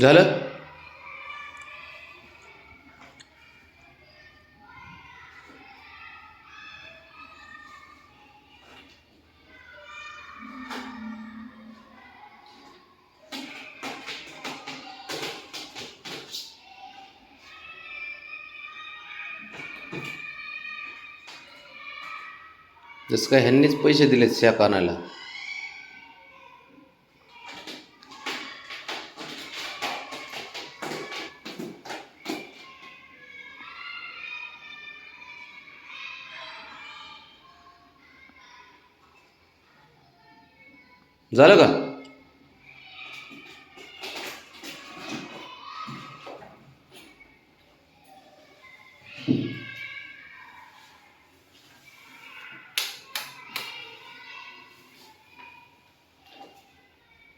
झालं? जसं काय ह्यांनीच पैसे दिलेत शाकानाला. झालं का?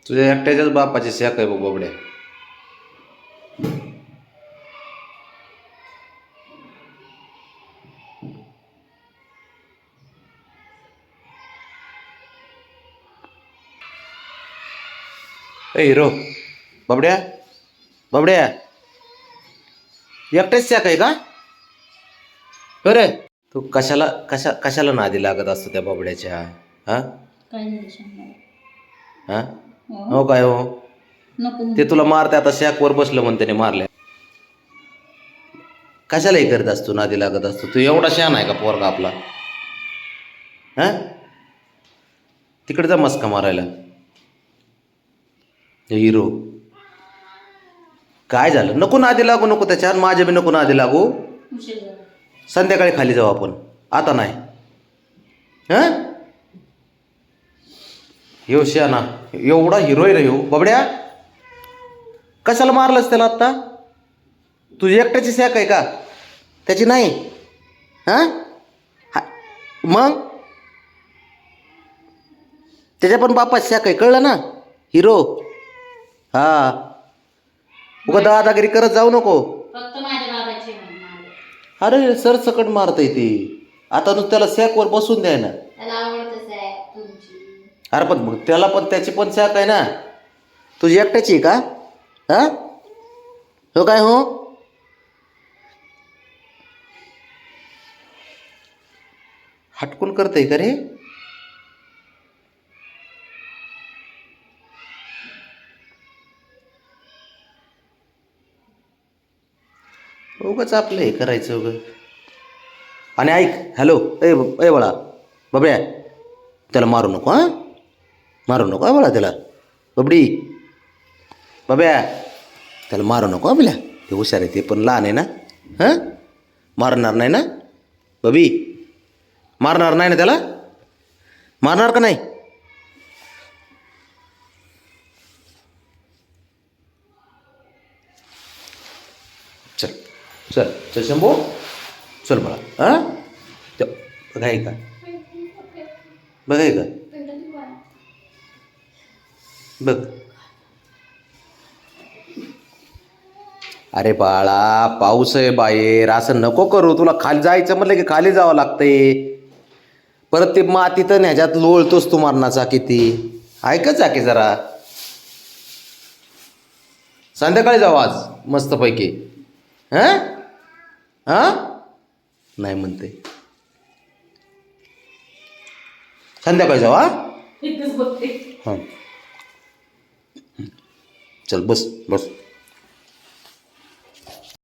तुझ्या एकट्याच्याच बापाची शाख आहे बघ बाबड्या. ए हिरो बाबड्या बाबड्या एकट्याच शाख आहे का अरे तू कशाला कशा कशाला नादी लागत असतो त्या बाबड्याच्या हा हा हो काय हो ते तुला मारते आता शॅकवर बसलं म्हणते त्याने मारले कशाला हे करत असतो नादी लागत असतो तू एवढा शान आहे का पोरगा आपला हा तिकडे जा मस्का मारायला हिरो. काय झालं? नको नादी लागू नको त्याच्या माझ्या बी नको नादी लागू. संध्याकाळी खाली जाऊ आपण. आता नाही. हां? ह्यो शहाणा एवढा हिरो आहे रे बबड्या. कशाला मारलंस त्याला आत्ता? तुझी एकट्याची सॅक आहे का? त्याची नाही. हां? हा. मग? त्याच्या पण बापाची सॅक आहे. कळलं ना? हिरो. हा. उगा दादागिरी करत जाऊ नको. फक्त माझ्या बाबाचे म्हण माझे. अरे सर सकट मारता ती. आता नुसतं त्याला सॅकवर बसून द्याय ना. त्याला आवडतच आहे तुमची. अरे पण मग त्याला पण त्याची पण सॅक आहे ना. तुझी एकट्याची आहे का? हा? हो काय हो? हटकून करतय का रे? उगाच आपलं हे करायचं उगं. आणि ऐक हॅलो ए ए बाळा बबड्या त्याला मारू नको हां? मारू नको हा बाळा त्याला. बबडी. बब्या त्याला मारू नको आपल्या ते हुशार आहे ते पण लहान आहे ना? हां? मारणार नाही ना? बबी मारणार नाही ना त्याला? मारणार का नाही चल चल चल शंभू. चल बाळा हां? बघाय का बघाय का बघ अरे बाळा पाऊस आहे बाहेर असं नको करू. तुला खाली जायचं म्हटलं की खाली जावं लागतंय. परत ते मातीत आणि ह्याच्यात लोळतोस तू मरणाचा किती. ऐकच जा की जरा. संध्याकाळी जाऊ आज मस्तपैकी. हां? हां? नाही म्हणते. संध्याकाळी जाऊ हा? हां. चल बस बस.